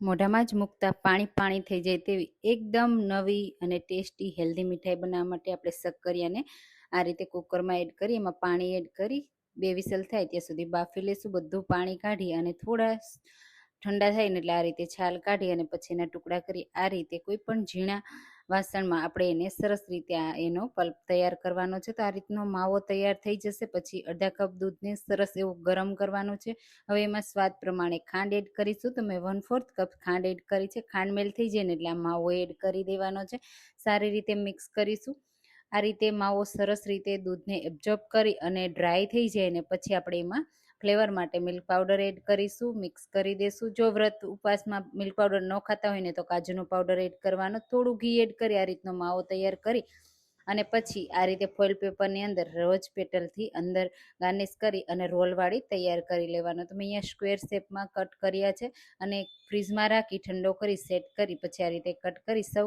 મોઢામાં જ મૂકતા પાણી પાણી થઈ જાય તેવી એકદમ નવી અને ટેસ્ટી હેલ્ધી મીઠાઈ બનાવવા માટે આપણે શક્કરિયાને આ રીતે કુકરમાં એડ કરી, એમાં પાણી એડ કરી, બે વિસલ થાય ત્યાં સુધી બાફી લેશું, બધું પાણી કાઢી અને થોડા ઠંડા થાય ને એટલે આ રીતે છાલ કાઢી અને પછી એના ટુકડા કરી આ રીતે કોઈ પણ ઝીણા વાસણમાં આપણે એને સરસ રીતે આ એનો પલ્પ તૈયાર કરવાનો છે. તો આ રીતનો માવો તૈયાર થઈ જશે, પછી અડધા કપ દૂધને સરસ એવું ગરમ કરવાનું છે. હવે એમાં સ્વાદ પ્રમાણે ખાંડ એડ કરીશું. તો મેં વન ફોર્થ કપ ખાંડ એડ કરી છે. ખાંડ મેલ થઈ જાય ને એટલે આ માવો એડ કરી દેવાનો છે. સારી રીતે મિક્સ કરીશું. આ રીતે માવો સરસ રીતે દૂધને એબ્ઝોર્બ કરી અને ડ્રાય થઈ જાય ને પછી આપણે એમાં ફ્લેવર માટે મિલ્ક પાવડર એડ કરીશું, મિક્સ કરી દઈશું જો વ્રત ઉપવાસમાં મિલ્ક પાવડર ન ખાતા હોય ને તો કાજુનો પાવડર એડ કરવાનો, થોડું ઘી એડ કરી, આ રીતનો માવો તૈયાર કરી અને પછી આ રીતે ફોઇલ પેપરની અંદર રોજ પેટલથી અંદર ગાર્નિશ કરી અને રોલવાળી તૈયાર કરી લેવાનો. તો મેં અહીંયા સ્ક્વેર શેપમાં કટ કર્યા છે અને ફ્રીજમાં રાખી, ઠંડો કરી, સેટ કરી, પછી આ રીતે કટ કરી સર્વ